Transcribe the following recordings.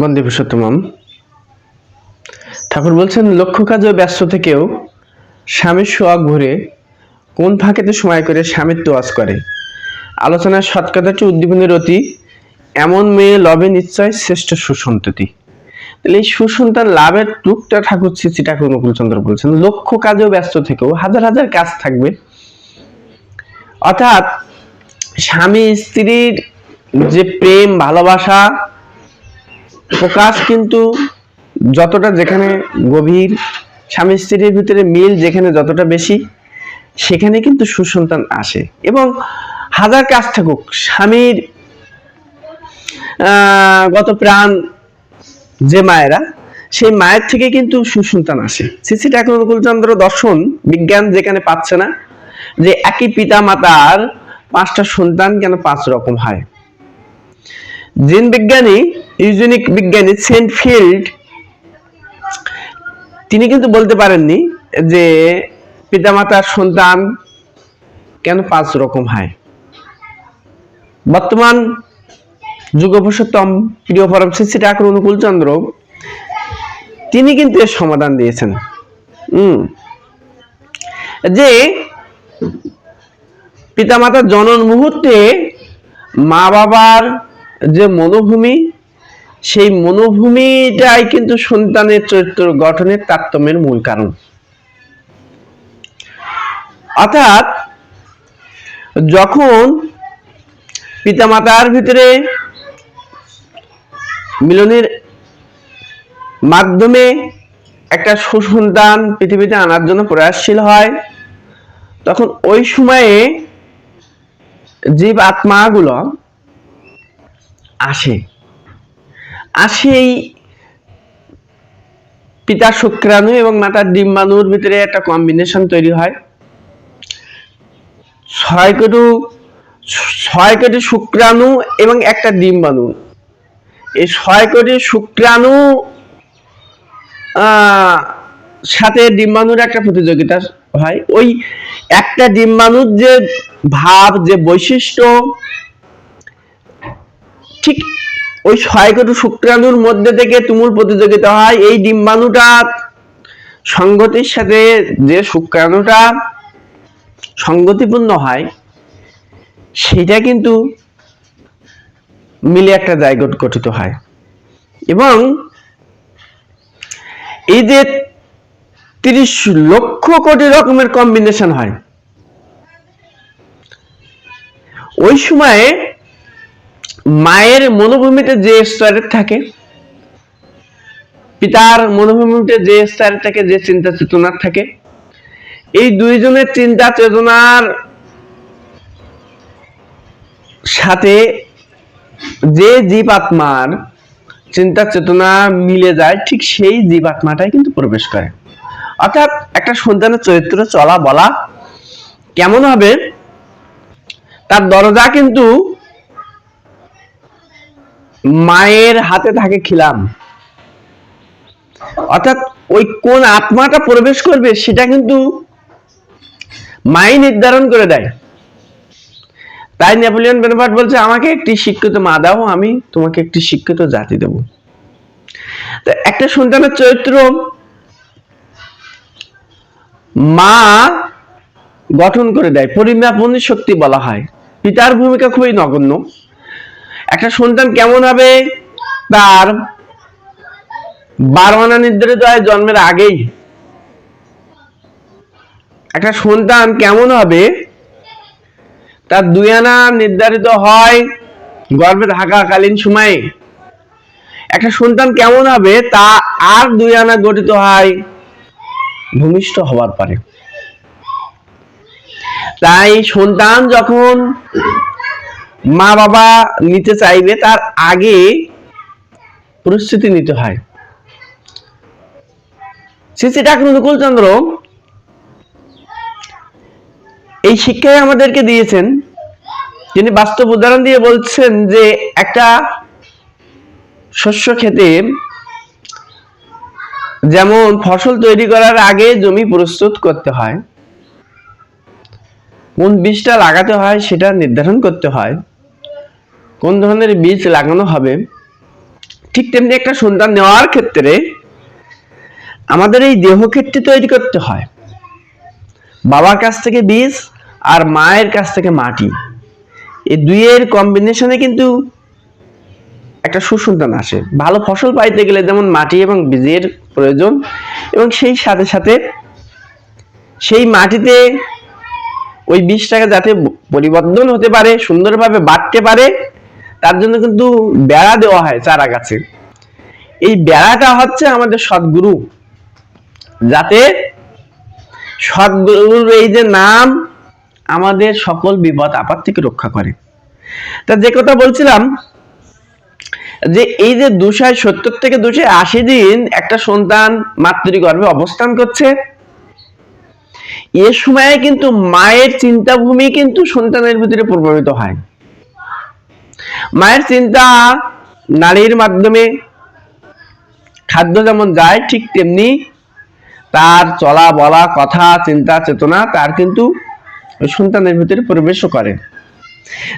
বন্দে ঠাকুর বলছেন, লক্ষ্য কাজে ব্যস্ত থেকেও স্বামীর সোয়াগ ভরে কোন ফাঁকেতে সময় করে স্বামীর তোয়াজ করে? আলোচনার সৎকথাটি উদ্দীপনের অতি এমন মেয়ে লবে নিশ্চয় শ্রেষ্ঠ সুসন্ততি। তাহলে এই সুসন্তান লাভের টুকটা ঠাকুর শ্রী ঠাকুর অনুকূলচন্দ্র বলছেন, লক্ষ্য কাজেও ব্যস্ত থেকেও হাজার হাজার কাজ থাকবে। অর্থাৎ স্বামী স্ত্রীর যে প্রেম, ভালোবাসা প্রকাশ কিন্তু যতটা যেখানে গভীর, স্বামী স্ত্রীর ভিতরে মিল যেখানে যতটা বেশি, সেখানে কিন্তু সুসন্তান আসে। এবং হাজার কাজ থাকুক, স্বামীর গত প্রাণ যে মায়েরা, সেই মায়ের থেকে কিন্তু সুসন্তান আসে। শ্রী ঠাকুর দর্শন, বিজ্ঞান যেখানে পাচ্ছে না, যে একই পিতা মাতার পাঁচটা সন্তান কেন পাঁচ রকম হয়? জিন বিজ্ঞানী, ইউজেনিক বিজ্ঞানী সেন্ট ফিল্ড, তিনি কিন্তু বলতে পারেননি যে পিতামাতার সন্তান কেন পাঁচ রকম হয়। বর্তমান যুগপুরুষোত্তম প্রিয় পরম শ্রী ঠাকুর অনুকূল চন্দ্র, তিনি কিন্তু এর সমাধান দিয়েছেন। যে পিতামাতার জনন মুহূর্তে মা বাবার যে মনোভূমি সেই মনোভূমিটাই কিন্তু সন্তানের চরিত্র গঠনের তারতম্যের মূল কারণ। অর্থাৎ যখন পিতামাতার ভিতরে মিলনের মাধ্যমে একটা সুসন্তান পৃথিবীতে আনার জন্য প্রয়াসশীল হয়, তখন ওই সময়ে জীব আত্মাগুলো আসে। এই পিতার শুক্রাণু এবং মাতার ডিম্বাণুর ভিতরে একটা কম্বিনেশন তৈরি হয়। ছয় কোটি ছয় কোটি শুক্রাণু এবং একটা ডিম্বাণু। এই ছয় কোটি শুক্রাণু সাথে ডিম্বাণুর একটা প্রতিযোগিতা হয়। ওই একটা ডিম্বাণুর যে ভাব, যে বৈশিষ্ট্য ঠিক ওই ছয় কোটি শুক্রাণুর মধ্যে থেকে তুমুল প্রতিযোগিতা হয়। এই ডিম্বাণুটা সঙ্গতির সাথে যে শুক্রাণুটা সঙ্গতিপূর্ণ হয়, সেটা কিন্তু মিলে একটা জায়গট গঠিত হয়। এবং এই যে তিরিশ লক্ষ কোটি রকমের কম্বিনেশন হয়। ওই সময়ে মায়ের মনোভূমিতে যে স্তরের থাকে, পিতার মনোভূমিতে যে স্তরের থাকে, যে চিন্তা চেতনার থাকে, এই দুইজনের চিন্তা চেতনার সাথে যে জীবাত্মার চিন্তা চেতনা মিলে যায়, ঠিক সেই জীবাত্মাটাই কিন্তু প্রবেশ করে। অর্থাৎ একটা সন্তানের চরিত্র চলা বলা কেমন হবে, তার দরজা কিন্তু মায়ের হাতে থাকে খিলাম। অর্থাৎ ওই কোন আত্মাটা প্রবেশ করবে সেটা কিন্তু মাই নির্ধারণ করে দেয়। তাই নেপোলিয়ন বেনভার্ট বলছে, আমাকে একটি শিক্ষিত মা দাও, আমি তোমাকে একটি শিক্ষিত জাতি দেব। একটা সন্তানের চরিত্র, মা গঠন করে দেয়। পরিমাপনী শক্তি বলা হয়। পিতার ভূমিকা খুবই নগণ্য। একটা সন্তান কেমন হবে? তার বারো আনা নির্ধারিত হয় জন্মের আগেই। একটা সন্তান কেমন হবে? তার দুই আনা নির্ধারিত হয় গর্ভে থাকাকালীন সময়ে। একটা সন্তান কেমন হবে? তা আর দুই আনা গঠিত হয় ভূমিষ্ঠ হওয়ার পরে। তাই সন্তান যখন মা বাবা নিতে চাইবে তার আগে প্রস্তুতি নিতে হয়। শ্রী ঠাকুর অনুকূল চন্দ্র এই শিক্ষাই আমাদেরকে দিয়েছেন। তিনি বাস্তব উদাহরণ দিয়ে বলছেন যে একটা শস্য খেতে যেমন ফসল তৈরি করার আগে জমি প্রস্তুত করতে হয় কোন বীজটা লাগাতে হয় সেটা নির্ধারণ করতে হয়। কোন ধরনের বীজ লাগানো হবে? ঠিক তেমনি একটা সন্তান নেওয়ার ক্ষেত্রে আমাদের এই দেহক্ষেত্রে তৈরি করতে হয়। বাবার কাছ থেকে বীজ আর মায়ের কাছ থেকে মাটি। এই দুইয়ের কম্বিনেশনে কিন্তু একটা সুসন্তান আসে। ভালো ফসল পাইতে গেলে যেমন মাটি এবং বীজের প্রয়োজন এবং সেই সাথে সাথে সেই মাটিতে ওই বিষটাকে যাতে পরিবর্তন হতে পারে, সুন্দরভাবে বাড়তে পারে, তার জন্য কিন্তু বেড়া দেওয়া হয় চারা গাছে। এই বেড়াটা হচ্ছে আমাদের সদ্গুরু। যাতে সদ্গুরুর এই যে নাম আমাদের সকল বিপদ, আপদ থেকে রক্ষা করে। তা যে কথা বলছিলাম, যে এই যে দুশো সত্তর থেকে দুশো আশি দিন একটা সন্তান মাতৃগর্ভে অবস্থান করছে এ সময়ে কিন্তু মায়ের চিন্তাভূমি কিন্তু সন্তানের ভিতরে প্রভাবিত হয়। মায়ের চিন্তা নারীর মাধ্যমে, খাদ্য যেমন যায় ঠিক তেমনি তার চলা বলা, কথা, চিন্তা, চেতনা তার কিন্তু সন্তানের ভিতরে প্রবেশও করে।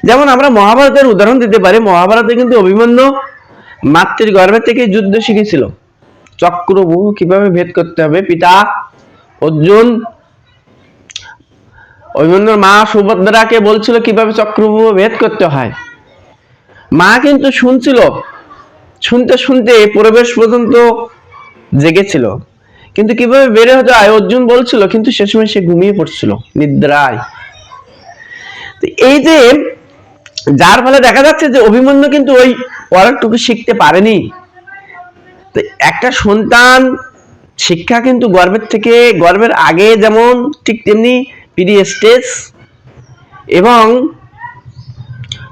যেমন আমরা মহাভারতের উদাহরণ দিতে পারি, মহাভারতে কিন্তু অভিমন্যু মাতৃর গর্ভে থেকে যুদ্ধ শিখেছিল। চক্রবুহ কীভাবে ভেদ করতে হবে? পিতা অর্জুন অভিমন্যুর মা সুভদ্রাকে বলছিল কীভাবে চক্রবুহ ভেদ করতে হয়। মা কিন্তু শুনছিল, শুনতে শুনতে পরিবেশ পর্যন্ত জেগেছিল। কিন্তু কীভাবে বেড়ে হতে হয় অর্জুন বলছিল, কিন্তু সে সময় সে ঘুমিয়ে পড়ছিল, নিদ্রায়। এই যে, যার ফলে দেখা যাচ্ছে যে অভিমন্যু কিন্তু ওই পরেরটুকু শিখতে পারেনি। তো একটা সন্তান শিক্ষা কিন্তু গর্বের থেকে গর্বের আগে যেমন ঠিক তেমনি স্টেজ এবং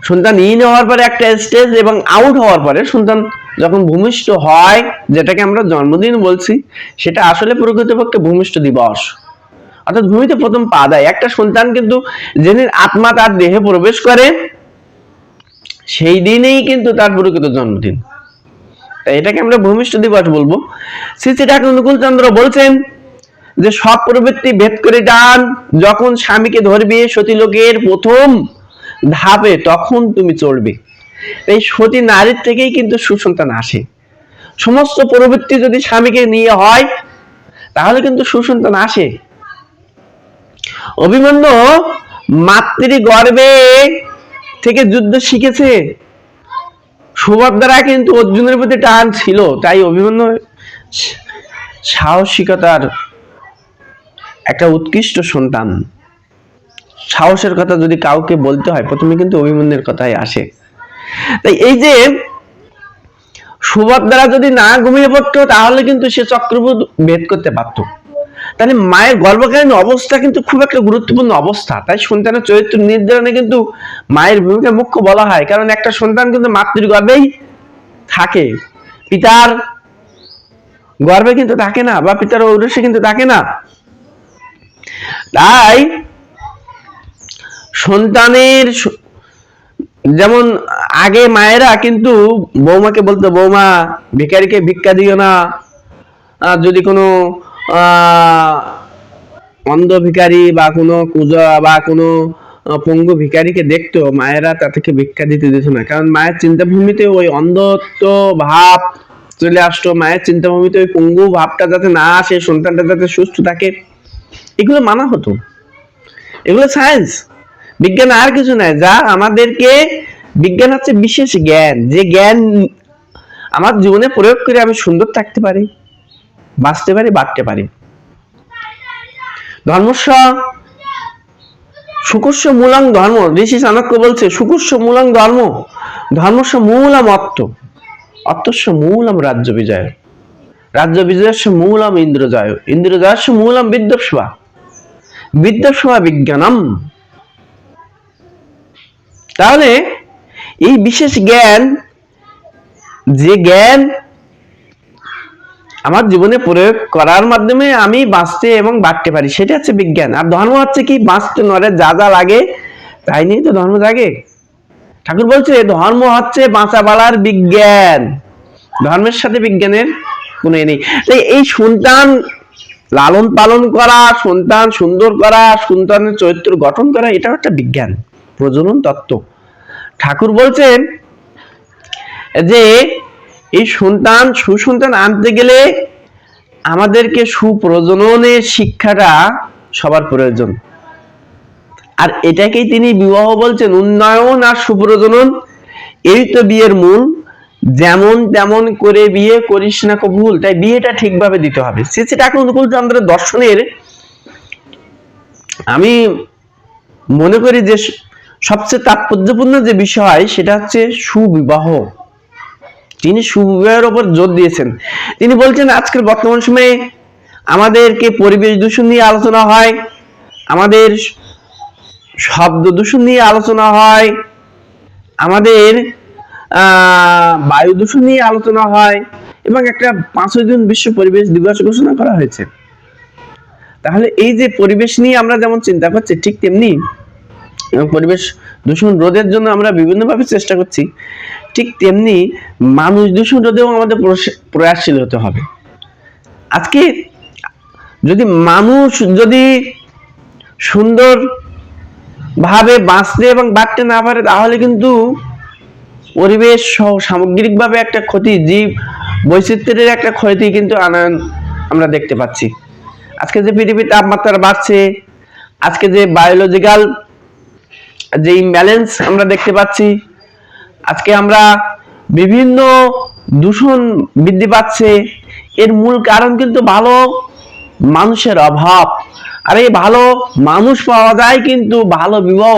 সন্তান ইন হওয়ার পরে একটা স্টেজ এবং আউট হওয়ার পরে সন্তান যখন ভূমিষ্ঠ হয়, যেটাকে আমরা জন্মদিন বলছি, সেটা আসলে প্রকৃতপক্ষে ভূমিষ্ঠ দিবস। অর্থাৎ ভূমিতে প্রথম পা দেয়। একটা সন্তান কিন্তু যেদিন আত্মা তার দেহে প্রবেশ করে, সেই দিনেই কিন্তু তার প্রকৃত জন্মদিন। তাই এটাকে আমরা ভূমিষ্ঠ দিবস বলব। শ্রী শ্রী ঠাকুর অনুকূল চন্দ্র বলছেন যে সব প্রবৃত্তি ভেদ করে টান যখন স্বামীকে ধরবে সতীলোকের প্রথম ধাপে, তখন তুমি চড়বে এই সতী নারীর থেকেই কিন্তু সুসন্তান আসে। সমস্ত প্রবৃত্তি যদি স্বামীকে নিয়ে হয়, তাহলে কিন্তু সুসন্তান আসে। অভিমন্যু মাতৃ গর্বে থেকে যুদ্ধ শিখেছে। সুভদ্রা কিন্তু অর্জুনের প্রতি টান ছিল, তাই অভিমন্যু সাহসিকতার একটা উৎকৃষ্ট সন্তান। সাহসের কথা যদি কাউকে বলতে হয়, প্রথমে কিন্তু অভিমন্যুর কথাই আসে। তাই এই যে সুভদ্রা যদি না ঘুমিয়ে পড়তো, তাহলে কিন্তু সে চক্রবুধ ভেদ করতে পারতো। তাহলে মায়ের গর্ভকালীন অবস্থা কিন্তু খুব একটা গুরুত্বপূর্ণ অবস্থা। তাই সন্তানের চরিত্র নির্ধারণে কিন্তু মায়ের ভূমিকা মুখ্য বলা হয়। কারণ একটা সন্তান কিন্তু মাতৃ গর্ভেই থাকে। পিতার গর্ভে কিন্তু থাকে না, বা পিতার ঔরসে কিন্তু থাকে না। তাই সন্তানের যেমন আগে মায়েরা কিন্তু বৌমাকে বলতো, বৌমা, ভিখারিকে ভিক্ষা দিও না। যদি কোনো অন্ধ ভিখারি বা কোনো কুজা বা কোনো পঙ্গু ভিখারিকে দেখতো, মায়েরা তা থেকে ভিক্ষা দিতে দিত না। কারণ মায়ের চিন্তাভূমিতে ওই অন্ধত্ব ভাব চলে আসতো, মায়ের চিন্তাভূমিতে ওই পঙ্গু ভাবটা যাতে না আসে, সন্তানটা যাতে সুস্থ থাকে। এগুলো মানা হতো। এগুলো সায়েন্স বিজ্ঞান আর কিছু নয় যা আমাদেরকে, বিজ্ঞান হচ্ছে বিশেষ জ্ঞান। যে জ্ঞান আমার জীবনে প্রয়োগ করে আমি সুন্দর থাকতে পারি, বাঁচতে পারি, বাড়তে পারি। ধর্মস্ব সুকুস্য মূলং ধর্ম। ঋষি চাণক্য বলছে সুকুস্য মূলং ধর্ম। ধর্মস্ব মূলম অর্থ। অর্থস্য মূলম রাজ্য বিজয়। রাজ্য বিজয়স্য মূলম ইন্দ্রজয়। ইন্দ্রজয়স্য মূলম বিদ্যস্বা বিদ্যস্বা বিজ্ঞানম। তাহলে এই বিশেষ জ্ঞান, যে জ্ঞান আমার জীবনে প্রয়োগ করার মাধ্যমে আমি বাঁচতে এবং বাড়তে পারি, সেটা হচ্ছে বিজ্ঞান। আর ধর্ম হচ্ছে কি, বাঁচতে নরে যা যা লাগে, তাই নিয়ে তো ধর্ম জাগে। ঠাকুর বলছে, ধর্ম হচ্ছে বাঁচা বাড়ার বিজ্ঞান। ধর্মের সাথে বিজ্ঞানের এ নেই। তাই এই সন্তান লালন পালন করা, সন্তান সুন্দর করা, সন্তানের চরিত্র গঠন করা, এটাও একটা বিজ্ঞান, প্রজনন তত্ত্ব। ঠাকুর বলছেন যে, এই সন্তান, সুসন্তান আনতে গেলে আমাদেরকে সুপ্রজননের শিক্ষাটা সবার প্রয়োজন। আর এটাকেই তিনি বিবাহ বলছেন, উন্নয়ন আর সুপ্রজনন, এই তো বিয়ের মূল। যেমন তেমন করে বিয়ে করিস না কবুল, তাই বিয়েটা ঠিকভাবে দিতে হবে। সে এখন অনুকূল চন্দ্রের দর্শনের আমি মনে করি যে সবচেয়ে তাৎপর্যপূর্ণ যে বিষয়, সেটা হচ্ছে সুবিবাহ। তিনি সুবিবাহের ওপর জোর দিয়েছেন। তিনি বলছেন, আজকের বর্তমান সময়ে আমাদেরকে পরিবেশ দূষণ নিয়ে আলোচনা হয়, আমাদের শব্দ দূষণ নিয়ে আলোচনা হয়, আমাদের বায়ু দূষণ নিয়ে আলোচনা হয় এবং একটা পাঁচই জুন বিশ্ব পরিবেশ দিবস ঘোষণা করা হয়েছে। তাহলে এই যে পরিবেশ নিয়ে আমরা যেমন চিন্তা করছি, ঠিক তেমনি এবং পরিবেশ দূষণ রোধের জন্য আমরা বিভিন্নভাবে চেষ্টা করছি, ঠিক তেমনি মানুষ দূষণ রোধেও আমাদের প্রয়াসশীল হতে হবে। আজকে যদি মানুষ যদি সুন্দর ভাবে বাঁচতে এবং বাড়তে না পারে, তাহলে কিন্তু পরিবেশ সহ সামগ্রিকভাবে একটা ক্ষতি, জীব বৈচিত্র্যের একটা ক্ষতি কিন্তু আনায়ন আমরা দেখতে পাচ্ছি। আজকে যে পৃথিবীর তাপমাত্রা বাড়ছে, আজকে যে বায়োলজিক্যাল যে ইমব্যালেন্স আমরা দেখতে পাচ্ছি, আজকে আমরা বিভিন্ন দূষণ বৃদ্ধি পাচ্ছে, এর মূল কারণ কিন্তু ভালো মানুষের অভাব। আর এই ভালো মানুষ পাওয়া যায় কিন্তু ভালো বিবাহ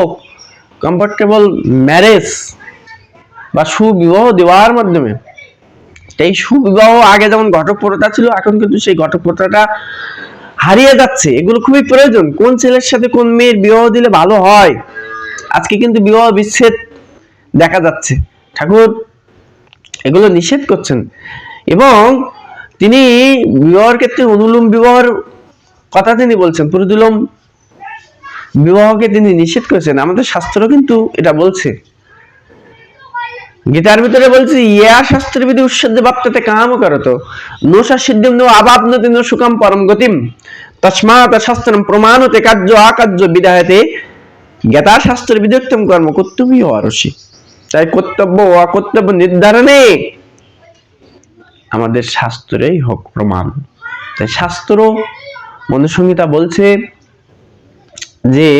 কমফোর্টেবল ম্যারেজ বা সুবিবাহ দেওয়ার মাধ্যমে। এই সুবিবাহ আগে যেমন ঘটক প্রথা ছিল, এখন কিন্তু সেই ঘটক প্রথাটা হারিয়ে যাচ্ছে। এগুলো খুবই প্রয়োজন। কোন ছেলের সাথে কোন মেয়ের বিবাহ দিলে ভালো হয়? আজকে কিন্তু বিবাহ বিচ্ছেদ দেখা যাচ্ছে। ঠাকুর এগুলো নিষেধ করছেন। এবং তিনি বিবাহের ক্ষেত্রে অনুলোম বিবাহের কথা তিনি বলছেন প্রতিলোম বিবাহকে তিনি নিষেধ করেছেন। আমাদের শাস্ত্র কিন্তু এটা বলছে। গীতার ভিতরে বলছে, ইয়া শাস্ত্র বিধি উৎসদ্য বাপ্তাতে কাম করত। নোষা সিদ্ধিম নো আবাপনতি নো সুকাম পরম গতিম। তস্মাৎ শাস্ত্রম প্রমাণতে কার্য আকার্য বিধায়তে। জ্ঞাতা শাস্ত্র বিদগ্ধম কর্ম কর্তব্য অরসি তাই কর্তব্য ও অকর্তব্য নির্ধারণে আমাদের শাস্ত্রেই হোক প্রমাণ। তাই শাস্ত্র মনুসংহিতা বলছে যে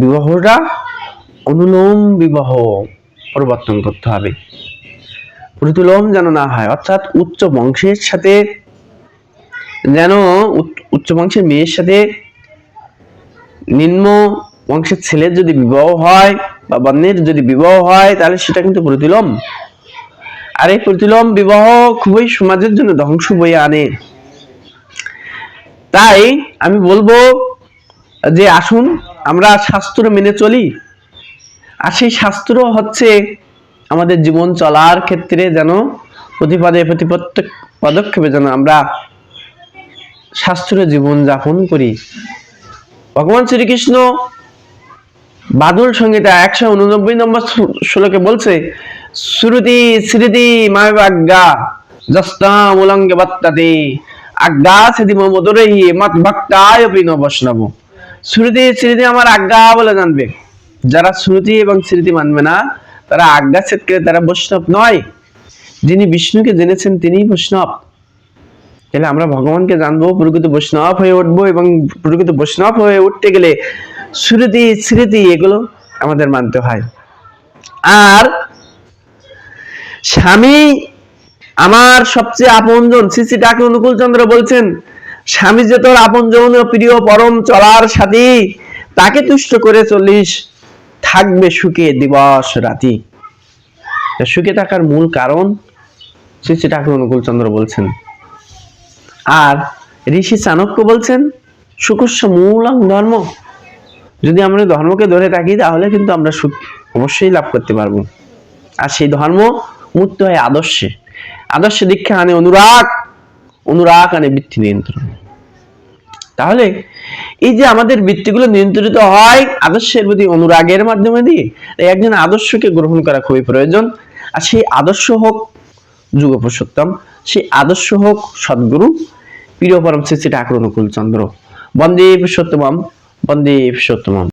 বিবাহটা অনুলোম বিবাহ। পরিবর্তন করতে হবে। প্রতিলোম যেন না হয়, অর্থাৎ উচ্চ বংশের সাথে যেন উচ্চ- বংশের মেয়ের সাথে নিম্ন বংশের ছেলের যদি বিবাহ হয় বা বন্যের যদি বিবাহ হয়, তাহলে সেটা কিন্তু প্রতিলোম। আর এই প্রতিলোম বিবাহ খুবই সমাজের জন্য ধ্বংস বয়ে আনে। তাই আমি বলব যে আসুন, আমরা শাস্ত্র মেনে চলি। আর সেই শাস্ত্র হচ্ছে আমাদের জীবন চলার ক্ষেত্রে যেন প্রতিপদে প্রতি প্রত্যেক পদক্ষেপে যেন আমরা শাস্ত্র জীবন যাপন করি। ভগবান শ্রীকৃষ্ণ বাদুল সংহিতা একশো উননব্বই নম্বর শ্লো- শ্লোকে বলছে, শ্রুতি স্মৃতি মায়াজ্ঞা জস্তা উলঙ্গে বত্তাতে আজ্ঞা সেদি মমদুরহি মত ভক্তায় পিন বৈষ্ণব। শ্রুতি স্মৃতি আমার আজ্ঞা বলে জানবে। যারা শ্রুতি এবং স্মৃতি মানবে না, তারা আজ্ঞা ছেদ করে তারা বৈষ্ণব নয়। যিনি বিষ্ণুকে জেনেছেন তিনিই বৈষ্ণব। তাহলে আমরা ভগবানকে জানব, প্রকৃত বৈষ্ণব হয়ে উঠবো এবং প্রকৃত বৈষ্ণব হয়ে উঠতে গেলে শ্রুতি, স্মৃতি এগুলো আমাদের মানতে হয়। আর স্বামী আমার সবচেয়ে আপনজন শ্রী ডাকে অনুকূল চন্দ্র বলছেন, স্বামী যে তোর আপনজন প্রিয় পরম চলার সাথী, তাকে তুষ্ট করে চল্লিশ থাকবে সুখে দিবস রাতি। সুখে থাকার মূল কারণ শ্রী শ্রী ঠাকুর অনুকূল চন্দ্র বলছেন। আর ঋষি চাণক্য বলছেন, সুখস্য মূলং ধর্ম। যদি আমরা ধর্মকে ধরে থাকি, তাহলে কিন্তু আমরা সুখ অবশ্যই লাভ করতে পারব। আর সেই ধর্ম মুক্ত হয় আদর্শে। আদর্শ দীক্ষা আনে অনুরাগ। অনুরাগ আনে বৃত্তি নিয়ন্ত্রণ। তাহলে এই যে আমাদের বৃত্তিগুলো নিয়ন্ত্রিত হয় আদর্শের প্রতি অনুরাগের মাধ্যমে দিয়ে, তাই একজন আদর্শকে গ্রহণ করা খুবই প্রয়োজন। আর সেই আদর্শ হোক যুগ পুরুষোত্তম সেই আদর্শ হোক সদ্গুরু, প্রিয় পরম শ্রী শ্রী ঠাকুর অনুকূল চন্দ্র। বন্দে পুরুষোত্তমম বন্দে পুরুষোত্তমম